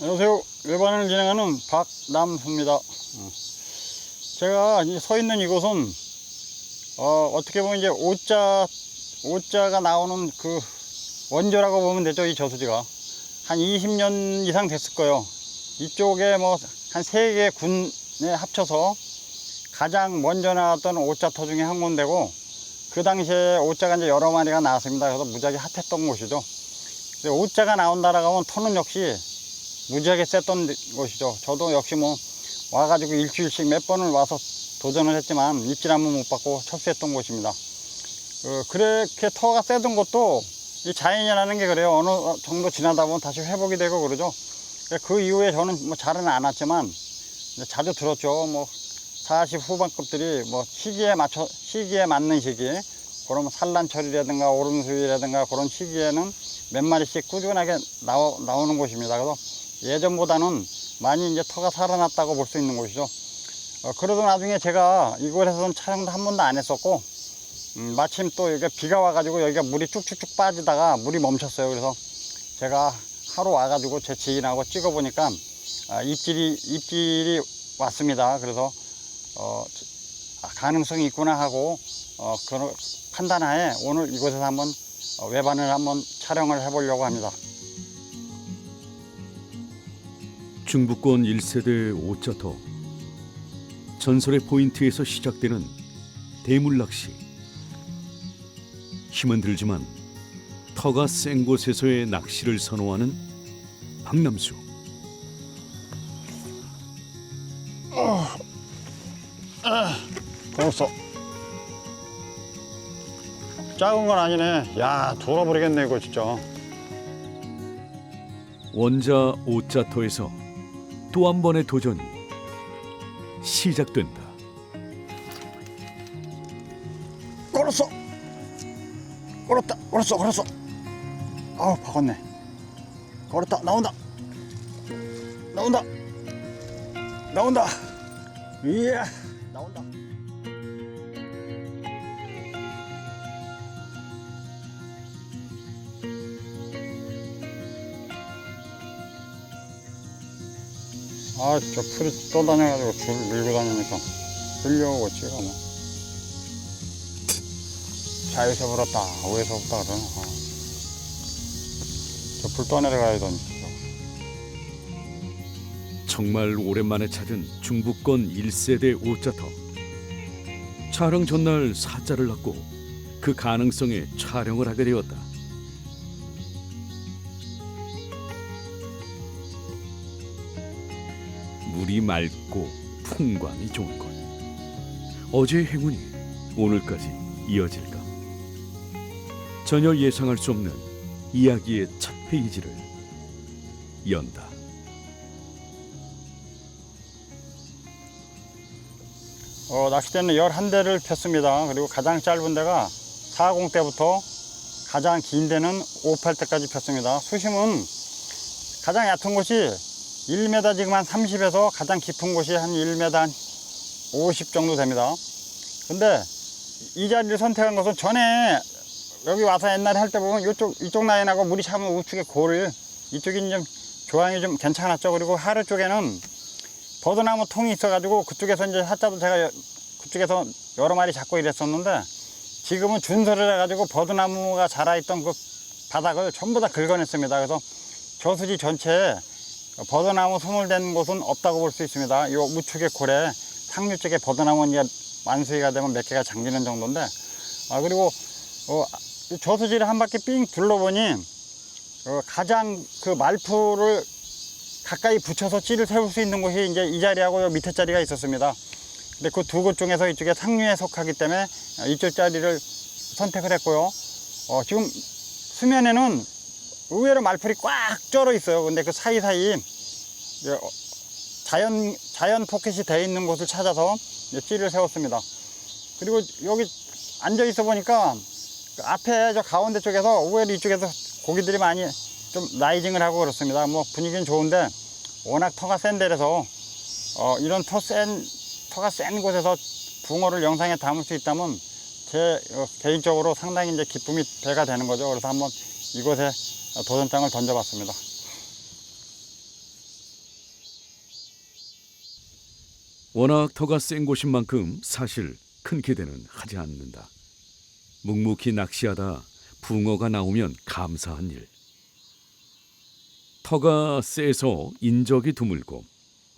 안녕하세요. 외반을 진행하는 박남수입니다. 어. 제가 서 있는 이곳은 어, 어떻게 보면 이제 오자 오자가 나오는 그 원조라고 보면 되죠. 이 저수지가 한 20년 이상 됐을 거예요. 이쪽에 뭐 한 세 개 군에 합쳐서 가장 먼저 나왔던 오자터 중에 한 군데고 그 당시에 오자가 이제 여러 마리가 나왔습니다. 그래서 무지하게 핫했던 곳이죠. 근데 오자가 나온다라고 하면 터는 역시 무지하게 셌던 곳이죠. 저도 역시 뭐 와가지고 일주일씩 몇 번을 와서 도전을 했지만 입질 한 번 못 받고 철수했던 곳입니다. 어, 그렇게 터가 세던 것도 이 자연이라는 게 그래요. 어느 정도 지나다 보면 다시 회복이 되고 그러죠. 그 이후에 저는 뭐 잘은 안 왔지만 자주 들었죠. 뭐 40 후반급들이 뭐 시기에 맞춰 시기에 맞는 시기 그러면 산란철이라든가 오름수위라든가 그런 시기에는 몇 마리씩 꾸준하게 나오, 나오는 곳입니다. 그래서 예전보다는 많이 이제 터가 살아났다고 볼 수 있는 곳이죠. 어, 그러던 나중에 제가 이곳에서는 촬영도 한 번도 안 했었고, 음, 마침 또 여기가 비가 와가지고 여기가 물이 쭉쭉쭉 빠지다가 물이 멈췄어요. 그래서 제가 하루 와가지고 제 지인하고 찍어보니까 아, 입질이, 입질이 왔습니다. 그래서, 어, 아, 가능성이 있구나 하고, 어, 그런 판단하에 오늘 이곳에서 한번 어, 외반을 한번 촬영을 해보려고 합니다. 중부권 1세대 오자터 전설의 포인트에서 시작되는 대물 낚시 힘은 들지만 터가 센 곳에서의 낚시를 선호하는 박남수 걸었어. 작은 건 아니네. 야, 돌아버리겠네, 이거 진짜. 원자 오자터에서 또 한 번의 도전이 시작된다 걸었어. 걸었다. 걸었어. 걸었어. 아우, 박았네. 걸었다. 나온다. 나온다. 나온다. 이야. 나온다. 아, 저 풀이 떠다녀가지고 줄 밀고 다니니까 끌려오고 찍어 뭐. 자유서 불었다. 어디서 불었다 그러나. 아. 저불 떠내려가야던. 정말 오랜만에 찾은 중부권 1세대 오자터 촬영 전날 사자를 낳고 그 가능성에 촬영을 하게 되었다 맑고 풍광이 좋은 것 어제의 행운이 오늘까지 이어질까 전혀 예상할 수 없는 이야기의 첫 페이지를 연다 어, 낚싯대는 11대를 폈습니다. 그리고 가장 짧은 데가 40대부터 가장 긴 데는 58대까지 폈습니다. 수심은 가장 얕은 곳이 1m 지금 한 30에서 가장 깊은 곳이 한 1m 한 50 정도 됩니다. 근데 이 자리를 선택한 것은 전에 여기 와서 옛날에 할 때 보면 이쪽, 이쪽 라인하고 물이 차면 우측에 골, 이쪽이 좀 조항이 좀 괜찮았죠. 그리고 하루 쪽에는 버드나무 통이 있어가지고 그쪽에서 이제 하자도 제가 여- 그쪽에서 여러 마리 잡고 이랬었는데 지금은 준설을 해가지고 버드나무가 자라있던 그 바닥을 전부 다 긁어냈습니다. 그래서 저수지 전체에 버드나무 소물된 곳은 없다고 볼 수 있습니다. 이 우측의 골에 상류 쪽에 버드나무 이제 만수기가 되면 몇 개가 잠기는 정도인데 아 그리고 어, 이 저수지를 한 바퀴 삥 둘러보니 어, 가장 그 말풀을 가까이 붙여서 찌를 세울 수 있는 곳이 이제 이 자리하고 요 밑에 자리가 있었습니다. 근데 그 두 곳 중에서 이쪽에 상류에 속하기 때문에 이쪽 자리를 선택을 했고요. 어, 지금 수면에는 의외로 말풀이 꽉 쩔어 있어요. 근데 그 사이사이 어, 자연, 자연 포켓이 돼 있는 곳을 찾아서 찌를 세웠습니다. 그리고 여기 앉아 있어 보니까 그 앞에 저 가운데 쪽에서 의외로 이쪽에서 고기들이 많이 좀 라이징을 하고 그렇습니다. 뭐 분위기는 좋은데 워낙 터가 센 데라서 어, 이런 터 센, 터가 센 곳에서 붕어를 영상에 담을 수 있다면 제 어, 개인적으로 상당히 이제 기쁨이 배가 되는 거죠. 그래서 한번 이곳에 도전장을 던져봤습니다. 워낙 터가 센 곳인 만큼 사실 큰 기대는 하지 않는다. 묵묵히 낚시하다 붕어가 나오면 감사한 일. 터가 세서 인적이 드물고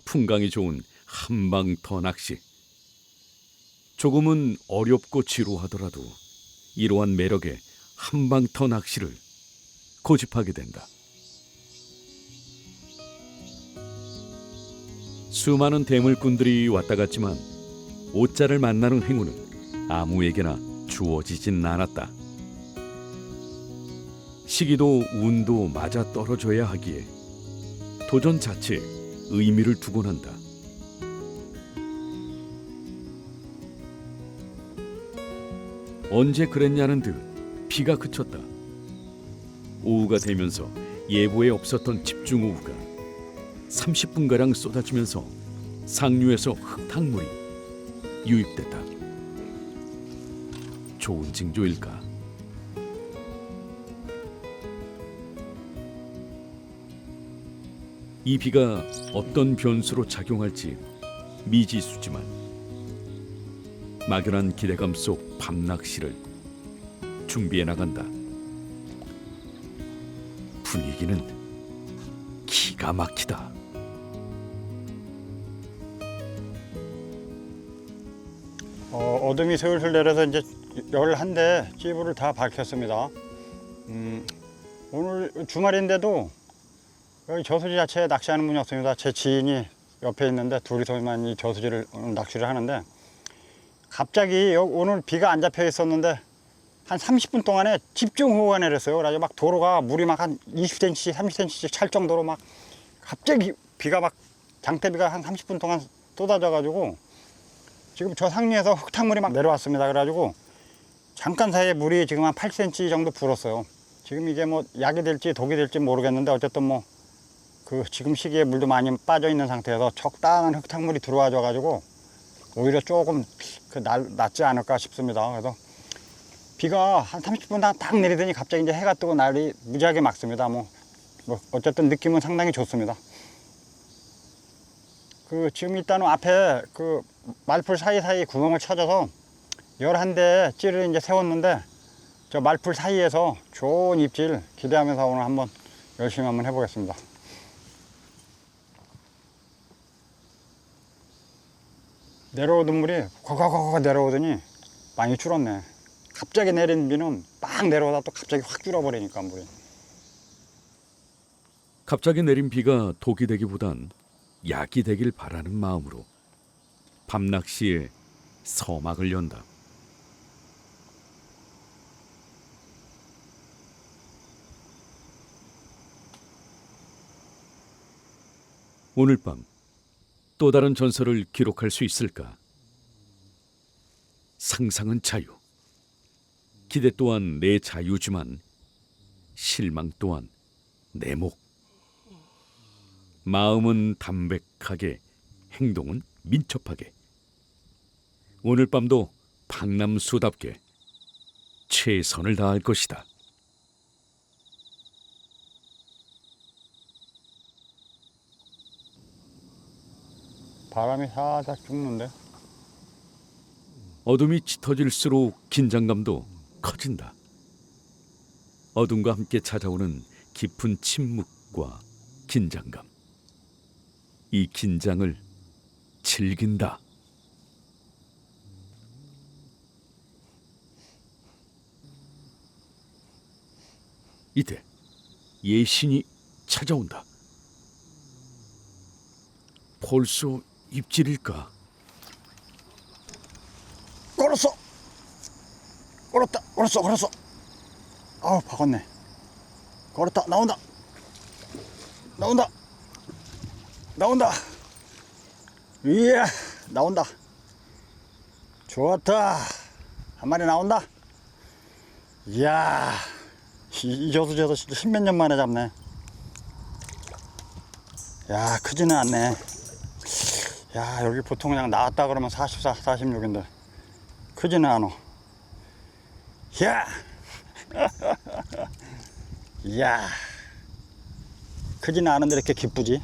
풍광이 좋은 한방터 낚시. 조금은 어렵고 지루하더라도 이러한 매력에 한방터 낚시를 고집하게 된다. 수많은 대물꾼들이 왔다 갔지만 옷자를 만나는 행운은 아무에게나 주어지진 않았다. 시기도 운도 맞아 떨어져야 하기에 도전 자체에 의미를 두곤 한다. 언제 그랬냐는 듯 비가 그쳤다. 오후가 되면서 예보에 없었던 집중호우가 30분가량 쏟아지면서 상류에서 흙탕물이 유입됐다. 좋은 징조일까? 이 비가 어떤 변수로 작용할지 미지수지만 막연한 기대감 속 밤낚시를 준비해 나간다. 분위기는 기가 막히다. 어, 어둠이 슬슬 내려서 이제 열한 대 찌부를 다 밝혔습니다. 음, 오늘 주말인데도 여기 저수지 자체에 낚시하는 분이 없습니다. 제 지인이 옆에 있는데 둘이서만 이 저수지를 낚시를 하는데 갑자기 여- 오늘 비가 안 잡혀 있었는데 한 30분 동안에 집중호우가 내렸어요. 그래서 막 도로가 물이 막 한 20cm, 30cm씩 찰 정도로 막 갑자기 비가 막 장대비가 한 30분 동안 쏟아져 가지고 지금 저 상류에서 흙탕물이 막 내려왔습니다. 그래가지고 잠깐 사이에 물이 지금 한 8cm 정도 불었어요. 지금 이게 뭐 약이 될지 독이 될지 모르겠는데 어쨌든 뭐 그 지금 시기에 물도 많이 빠져 있는 상태에서 적당한 흙탕물이 들어와 줘 가지고 오히려 조금 그 날, 낫지 않을까 싶습니다. 그래서 비가 한 30분 딱, 딱 내리더니 갑자기 이제 해가 뜨고 날이 무지하게 맑습니다. 뭐, 뭐 어쨌든 느낌은 상당히 좋습니다. 그 지금 일단은 앞에 그 말풀 사이사이 구멍을 찾아서 11대 찌를 이제 세웠는데 저 말풀 사이에서 좋은 입질 기대하면서 오늘 한번 열심히 한번 해보겠습니다. 내려오던 물이 거거거거 내려오더니 많이 줄었네. 갑자기 내린 비는 막 내려오다 또 갑자기 확 줄어버리니까 물이. 갑자기 내린 비가 독이 되기보단 약이 되길 바라는 마음으로 밤낚시에 서막을 연다. 오늘 밤 또 다른 전설을 기록할 수 있을까? 상상은 자유. 기대 또한 내 자유지만 실망 또한 내 목. 마음은 담백하게, 행동은 민첩하게. 오늘 밤도 박남수답게 최선을 다할 것이다. 바람이 살짝 죽는데. 어둠이 짙어질수록 긴장감도 커진다. 어둠과 함께 찾아오는 깊은 침묵과 긴장감. 이 긴장을 즐긴다. 이때 예신이 찾아온다. 벌써 입질일까? 걸었어. 걸었다. 걸었어. 걸었어. 아우 박았네. 걸었다. 나온다. 나온다. 나온다. 이야 나온다. 좋았다. 한 마리 나온다. 이야 이, 이 저수지에서 진짜 십몇 년 만에 잡네. 야 크지는 않네. 야 여기 보통 그냥 나왔다 그러면 44, 46인데 크지는 않아. 야! 이야. 크지는 않은데 이렇게 기쁘지?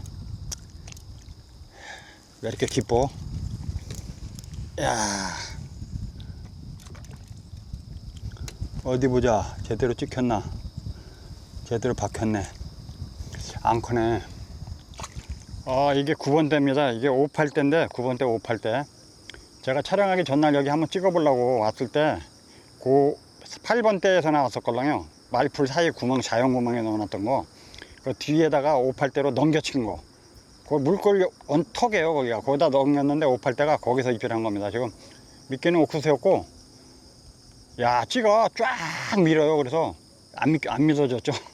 왜 이렇게 기뻐? 야 어디 보자 제대로 찍혔나 제대로 박혔네. 안 크네. 아 이게 9번대입니다. 이게 58대인데 9번대 58대 제가 촬영하기 전날 여기 한번 찍어보려고 왔을 때 그 8번대에서 나왔었거든요. 말풀 사이 구멍 자연 구멍에 넣어놨던 거 그 뒤에다가 58대로 넘겨친 거. 그 물골 원 턱이에요 거기가. 거기다 넘겼는데 58대가 거기서 입질한 겁니다 지금. 미끼는 옥수수였고 야 찌가 쫙 밀어요 그래서. 안, 믿, 안 믿어졌죠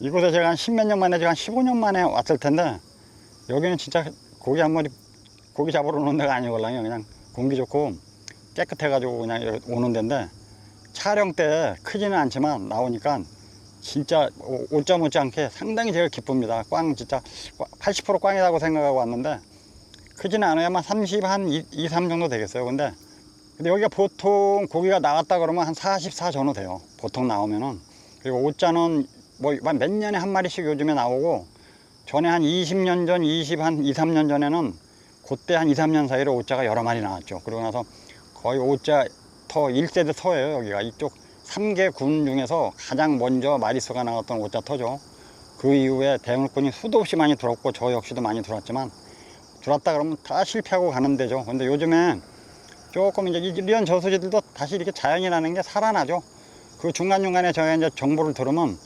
이곳에 제가 한 십몇 년 만에 제가 한 15년 만에 왔을 텐데 여기는 진짜 고기 한 마리 고기 잡으러 오는 데가 아니걸랑요 그냥 공기 좋고 깨끗해 가지고 그냥 여기 오는 데인데 촬영 때 크지는 않지만 나오니까 진짜 오- 오자 못지않게 상당히 제가 기쁩니다. 꽝 진짜 80% 꽝이라고 생각하고 왔는데 크지는 않아야만 30, 한 2, 2, 3 정도 되겠어요. 근데 근데 여기가 보통 고기가 나왔다 그러면 한 44 전후 돼요. 보통 나오면은. 그리고 오자는 뭐몇 년에 한 마리씩 요즘에 나오고 전에 한 20년 전, 20, 한 2, 3년 전에는 그때 한 2, 3년 사이로 오자가 여러 마리 나왔죠. 그러고 나서 거의 오자 터 1세대 터예요, 여기가. 이쪽 3개 군 중에서 가장 먼저 마리수가 나왔던 오자 터죠. 그 이후에 대물권이 수도 없이 많이 들었고 저 역시도 많이 들어왔지만 들어왔다 그러면 다 실패하고 가는 데죠. 근데 요즘에 조금 이제 이런 저수지들도 다시 이렇게 자연이라는 게 살아나죠. 그 중간중간에 저희 이제 정보를 들으면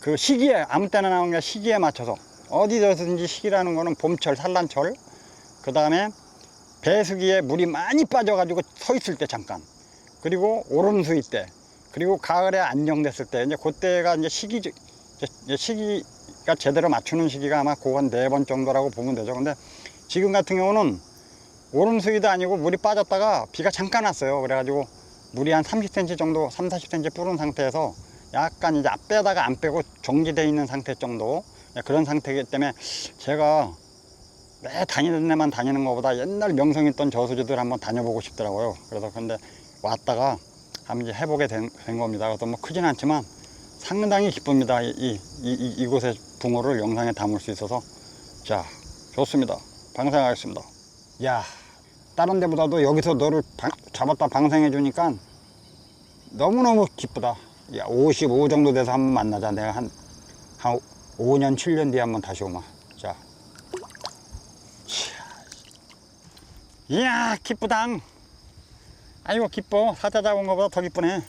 그 시기에 아무 때나 나오는 게 시기에 맞춰서 어디서든지 시기라는 거는 봄철 산란철. 그 다음에 배수기에 물이 많이 빠져가지고 서 있을 때 잠깐. 그리고 오름수위 때. 그리고 가을에 안정됐을 때. 이제 그때가 이제 시기 시기가 제대로 맞추는 시기가 아마 그건 네 번 정도라고 보면 되죠. 근데 지금 같은 경우는 오름수위도 아니고 물이 빠졌다가 비가 잠깐 왔어요. 그래가지고 물이 한 30cm 정도 3, 40cm 뿌른 상태에서 약간 이제 앞 빼다가 안 빼고 정지되어 있는 상태 정도? 예, 그런 상태이기 때문에 제가 매 다니는 데만 다니는 것보다 옛날 명성 있던 저수지들 한번 다녀보고 싶더라고요. 그래서 근데 왔다가 한번 이제 해보게 된, 된 겁니다. 그래서 뭐 크진 않지만 상당히 기쁩니다. 이, 이, 이, 이곳의 붕어를 영상에 담을 수 있어서. 자 좋습니다. 방생하겠습니다. 야 다른 데보다도 여기서 너를 방- 잡았다 방생해 주니까 너무너무 기쁘다. 야, 55 정도 돼서 한번 만나자. 내가 한, 한 5년, 7년 뒤에 한번 다시 오마. 자. 이야, 기쁘당. 아이고, 기뻐. 사자 잡은 것보다 더 기쁘네.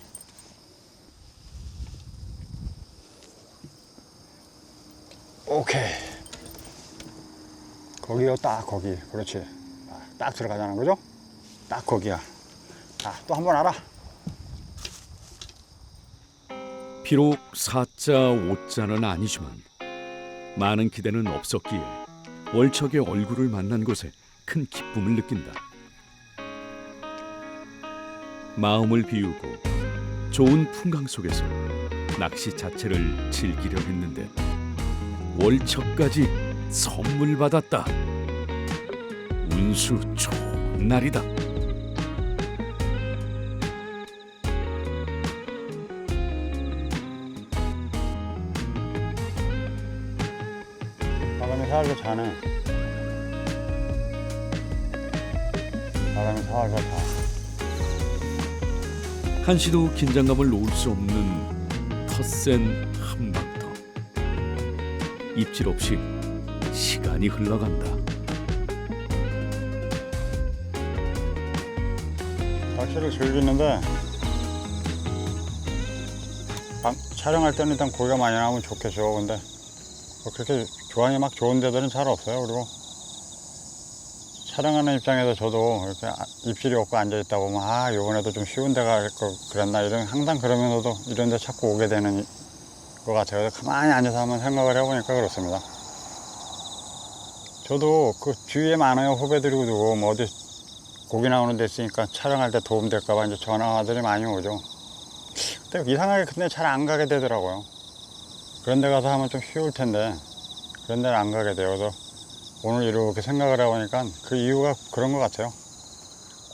오케이. 거기요, 딱 거기. 그렇지. 아, 딱 들어가자는 거죠? 딱 거기야. 자, 또 한 번 알아. 비록 사자 오자는 아니지만 많은 기대는 없었기에 월척의 얼굴을 만난 곳에 큰 기쁨을 느낀다. 마음을 비우고 좋은 풍광 속에서 낚시 자체를 즐기려 했는데 월척까지 선물 받았다. 운수 좋은 날이다. 살살 자네. 바람이 살살 자. 한시도 긴장감을 놓을 수 없는 텃센 한방터 입질 없이 시간이 흘러간다 낚시를 즐기는데 방- 촬영할 때는 일단 고기가 많이 나오면 좋겠죠. 근데 뭐 그렇게 조항이 막 좋은 데들은 잘 없어요. 그리고 촬영하는 입장에서 저도 이렇게 아- 입질이 없고 앉아 있다 보면 아 이번에도 좀 쉬운 데가 그랬나 이런 항상 그러면서도 이런 데 자꾸 오게 되는 이- 것 같아요. 가만히 앉아서 한번 생각을 해보니까 그렇습니다. 저도 그 주위에 많아요 후배들이고 누구 뭐 어디 고기 나오는 데 있으니까 촬영할 때 도움 될까봐 이제 전화들이 많이 오죠. 근데 이상하게 근데 잘 안 가게 되더라고요. 그런 데 가서 하면 좀 쉬울 텐데 데는 안 가게. 그래서 오늘 이렇게 생각을 해보니까 그 이유가 그런 것 같아요.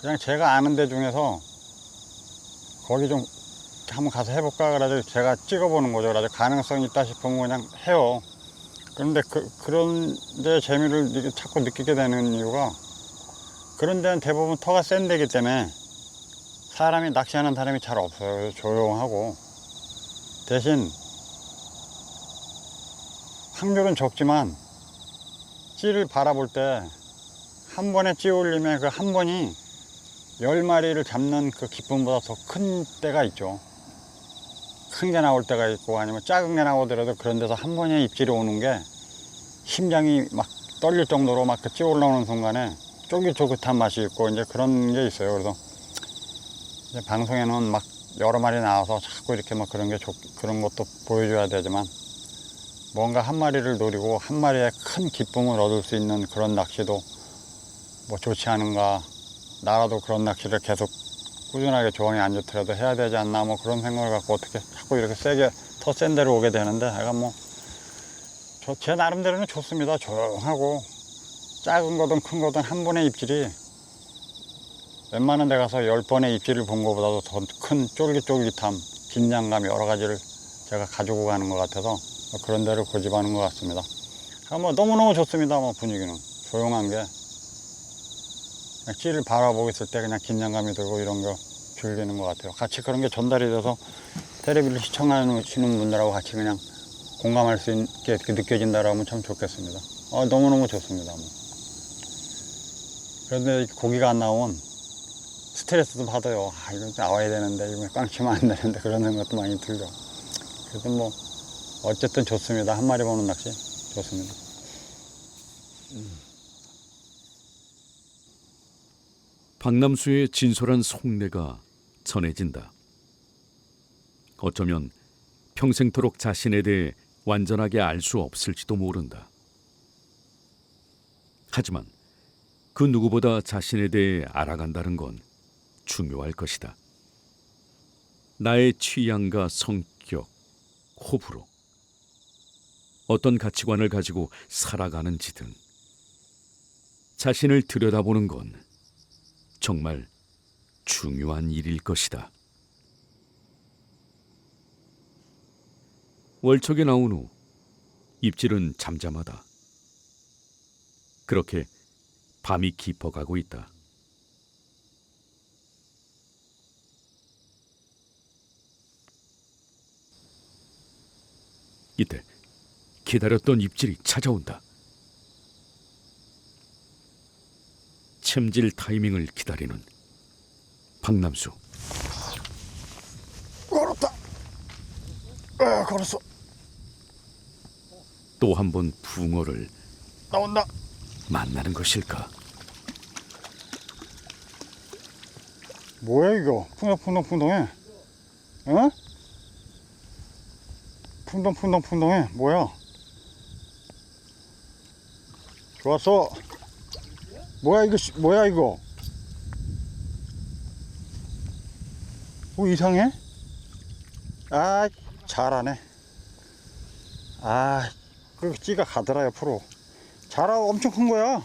그냥 제가 아는 데 중에서 거기 좀 한번 가서 해볼까 그래가지고 제가 찍어보는 거죠. 그래서 가능성이 있다 싶으면 그냥 해요. 그런데 그, 그런 데 재미를 자꾸 느끼게 되는 이유가 그런 데는 대부분 터가 센 데기 때문에 사람이 낚시하는 사람이 잘 없어요. 그래서 조용하고 대신 확률은 적지만 찌를 바라볼 때 한 번에 찌 올리면 그 한 번이 열 마리를 잡는 그 기쁨보다 더 큰 때가 있죠. 큰 게 나올 때가 있고 아니면 작은 게 나오더라도 그런 데서 한 번에 입질이 오는 게 심장이 막 떨릴 정도로 막 그 찌 올라오는 순간에 쫄깃쫄깃한 맛이 있고 이제 그런 게 있어요. 그래서 방송에는 막 여러 마리 나와서 자꾸 이렇게 막 그런 게 좋, 그런 것도 보여줘야 되지만 뭔가 한 마리를 노리고 한 마리의 큰 기쁨을 얻을 수 있는 그런 낚시도 뭐 좋지 않은가. 나라도 그런 낚시를 계속 꾸준하게 조항이 안 좋더라도 해야 되지 않나 뭐 그런 생각을 갖고 어떻게 자꾸 이렇게 세게 더 센 데로 오게 되는데 약간 뭐저제 나름대로는 좋습니다. 조용하고 작은 거든 큰 거든 한 번의 입질이 웬만한 데 가서 열 번의 입질을 본 것보다도 더 큰 쫄깃쫄깃함 긴장감 여러 가지를 제가 가지고 가는 것 같아서 그런 데를 고집하는 것 같습니다 아, 뭐 너무너무 좋습니다 뭐 분위기는 조용한 게 찌를 바라보고 있을 때 그냥 긴장감이 들고 이런 거 즐기는 것 같아요. 같이 그런 게 전달이 돼서 텔레비를 시청하시는 분들하고 같이 그냥 공감할 수 있게 느껴진다라면 참 좋겠습니다. 어, 너무너무 좋습니다. 뭐. 그런데 이 고기가 안 나오면 스트레스도 받아요. 아, 이거 나와야 되는데, 이거 꽝 치면 안 되는데, 그런 생각도 많이 들죠. 그래도 뭐, 어쨌든 좋습니다. 한 마리 보는 낚시 좋습니다. 박남수의 진솔한 속내가 전해진다. 어쩌면 평생토록 자신에 대해 완전하게 알 수 없을지도 모른다. 하지만 그 누구보다 자신에 대해 알아간다는 건 중요할 것이다. 나의 취향과 성격, 호불호, 어떤 가치관을 가지고 살아가는지 등 자신을 들여다보는 건 정말 중요한 일일 것이다. 월척에 나온 후 입질은 잠잠하다. 그렇게 밤이 깊어가고 있다. 이때 기다렸던 입질이 찾아온다. 챔질 타이밍을 기다리는 박남수. 걸었다! 아, 걸었어. 또 한 번 붕어를 나온다. 만나는 것일까? 뭐야 이거 풍덩풍덩풍덩해 어? 풍덩풍덩풍덩해 뭐야 좋았어 뭐야 이거 씨, 뭐야 이거 뭐 이상해? 아 잘하네 아그 찌가 가더라 옆으로 자라 엄청 큰 거야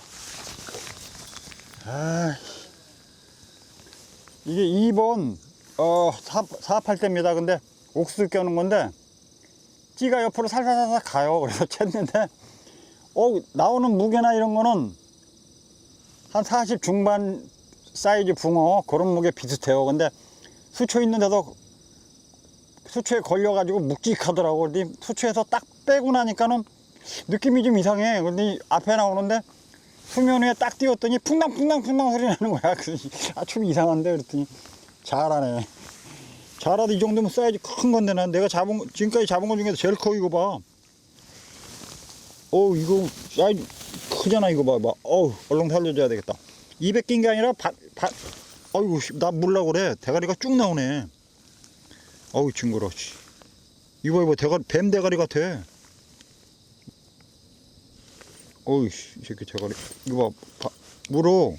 아 이게 2번 어, 사, 사업할 때입니다. 근데 옥수수 껴는 건데 찌가 옆으로 살살살살 가요. 그래서 챘는데 어, 나오는 무게나 이런 거는 한 40 중반 사이즈 붕어 그런 무게 비슷해요. 근데 수초 있는데도 수초에 걸려가지고 묵직하더라고. 근데 수초에서 딱 빼고 나니까는 느낌이 좀 이상해. 근데 이 앞에 나오는데 수면 위에 딱 띄웠더니 풍당풍당풍당 소리 나는 거야. 아, 좀 이상한데 그랬더니 잘하네. 잘하도 이 정도면 사이즈 큰 건데 난 내가 잡은 거- 지금까지 잡은 것 중에서 제일 커 이거 봐. 어 이거 사이즈 크잖아 이거 봐. 봐. 어우 얼른 살려줘야 되겠다. 200 낀 게 아니라 바, 바, 어이구 씨, 나 물라 그래. 대가리가 쭉 나오네. 어우 징그러. 씨. 이거 이거 대가리 뱀 대가리 같아. 어이 씨, 이 새끼 대가리 이거 봐 바, 물어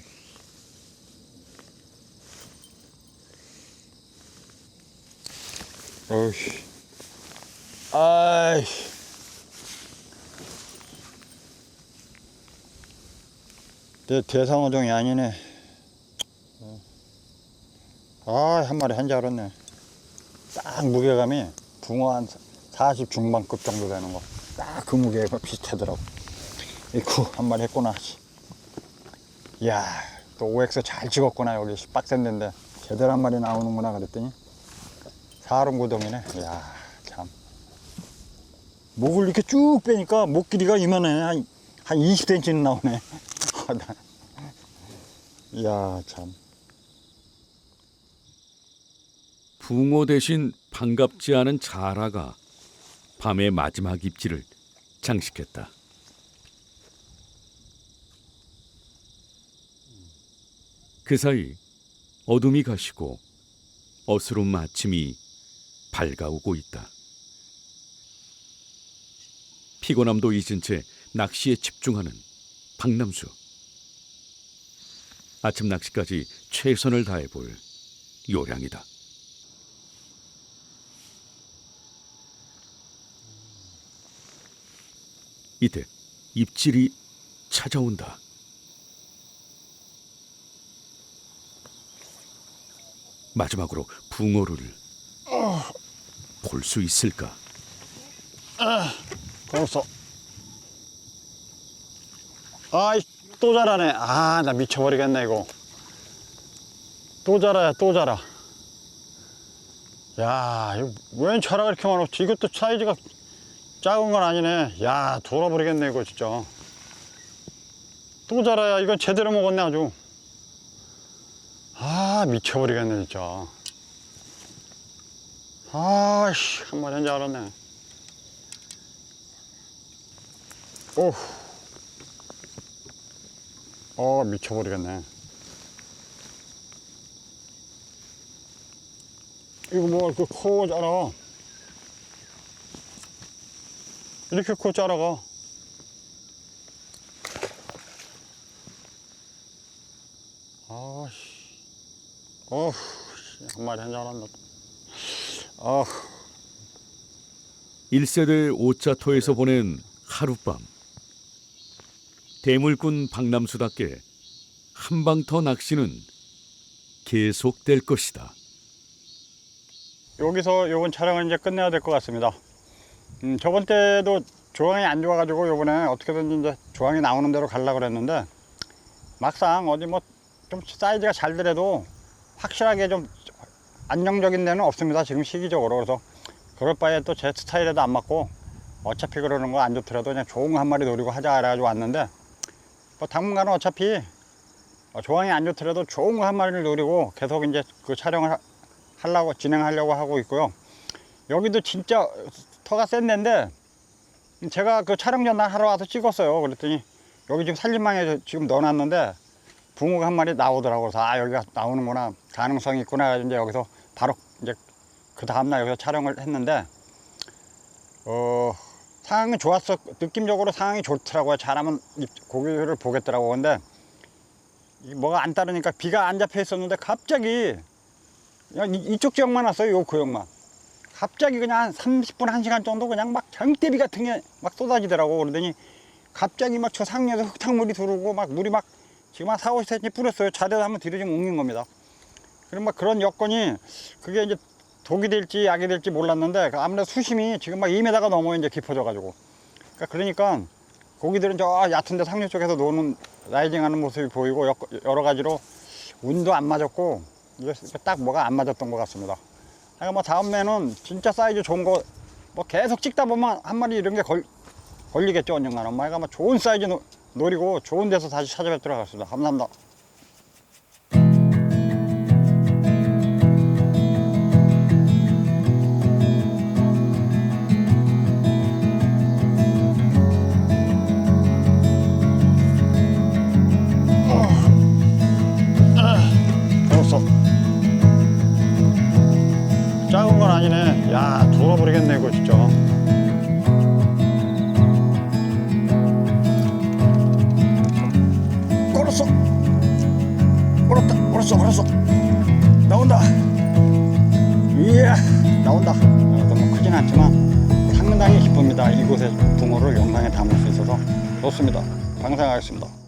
어이씨 아이씨 내 대상어종이 아니네. 아 한 마리 한지 알았네. 딱 무게감이 붕어 한 40 중반급 정도 되는 거. 딱 그 무게가 비슷하더라고. 이쿠 한 마리 했구나. 이야 또 OX 잘 찍었구나 여기. 빡센 데인데. 제대로 한 마리 나오는구나 그랬더니. 사름구동이네. 이야 참. 목을 이렇게 쭉 빼니까 목 길이가 이만해. 한, 한 20cm는 나오네 이야 참 붕어 대신 반갑지 않은 자라가 밤의 마지막 입질을 장식했다. 그 사이 어둠이 가시고 어스름 아침이 밝아오고 있다. 피곤함도 잊은 채 낚시에 집중하는 박남수. 아침 낚시까지 최선을 다해 볼 요량이다. 이때 입질이 찾아온다. 마지막으로 붕어를 볼수 있을까? 벌써 아이 또 자라네. 아 나 미쳐버리겠네 이거. 또 자라야 또 자라. 야 이거 웬 자라가 이렇게 많았지? 이것도 사이즈가 작은 건 아니네. 야 돌아버리겠네 이거 진짜. 또 자라야 이건 제대로 먹었네 아주. 아 미쳐버리겠네 진짜. 아씨 한 마리 한줄 알았네. 오. 어, 미쳐버리겠네. 이거 뭐, 이렇게 커, 자라. 이렇게 커, 자라가. 아씨. 씨, 한 마리 한줄 알았나. 아, 1세대 오차토에서 보낸 하룻밤. 대물꾼 박남수답게 한방더 낚시는 계속될 것이다. 여기서 요번 촬영을 이제 끝내야 될 것 같습니다. 음, 저번 때도 조항이 안 좋아가지고 요번에 어떻게든 이제 조항이 나오는 대로 가려고 그랬는데 막상 어디 뭐 좀 사이즈가 잘 되래도 확실하게 좀 안정적인 데는 없습니다. 지금 시기적으로. 그래서 그럴 바에 또 제 스타일에도 안 맞고 어차피 그러는 거 안 좋더라도 그냥 좋은 거 한 마리 노리고 하자 그래가지고 왔는데 뭐 당분간은 어차피 어, 조항이 안 좋더라도 좋은 거 한 마리를 노리고 계속 이제 그 촬영을 하- 하려고 진행하려고 하고 있고요. 여기도 진짜 터가 센 데인데 제가 그 촬영 전날 하러 와서 찍었어요. 그랬더니 여기 지금 살림망에 지금 넣어놨는데 붕어가 한 마리 나오더라고요. 그래서 아 여기가 나오는구나 가능성이 있구나. 이제 여기서 바로 이제 그 다음날 여기서 촬영을 했는데 어 상황이 좋았어. 느낌적으로 상황이 좋더라고요. 잘하면 입- 고기를 보겠더라고. 근데 이 뭐가 안 따르니까 비가 안 잡혀 있었는데 갑자기 그냥 이- 이쪽 지역만 왔어요. 요 구역만. 갑자기 그냥 한 30분, 1시간 정도 그냥 막 장대비 같은 게 막 쏟아지더라고. 그러더니 갑자기 막 저 상류에서 흙탕물이 들어오고 막 물이 막 지금 한 4, 50cm 뿌렸어요. 자대도 한번 뒤로 좀 옮긴 겁니다. 그럼 막 그런 여건이 그게 이제 독이 될지 약이 될지 몰랐는데 그 아무래도 수심이 지금 막 2m가 넘어 이제 깊어져 가지고. 그러니까, 그러니까 고기들은 저 얕은 데 상류 쪽에서 노는 라이징 하는 모습이 보이고 여- 여러 가지로 운도 안 맞았고 이게 딱 뭐가 안 맞았던 것 같습니다. 그러니까 뭐 다음에는 진짜 사이즈 좋은 거 뭐 계속 찍다 보면 한 마리 이런 게 걸, 걸리겠죠 언젠가는. 뭐 하여간 뭐 좋은 사이즈 노, 노리고 좋은 데서 다시 찾아뵙도록 하겠습니다. 감사합니다. 하겠습니다.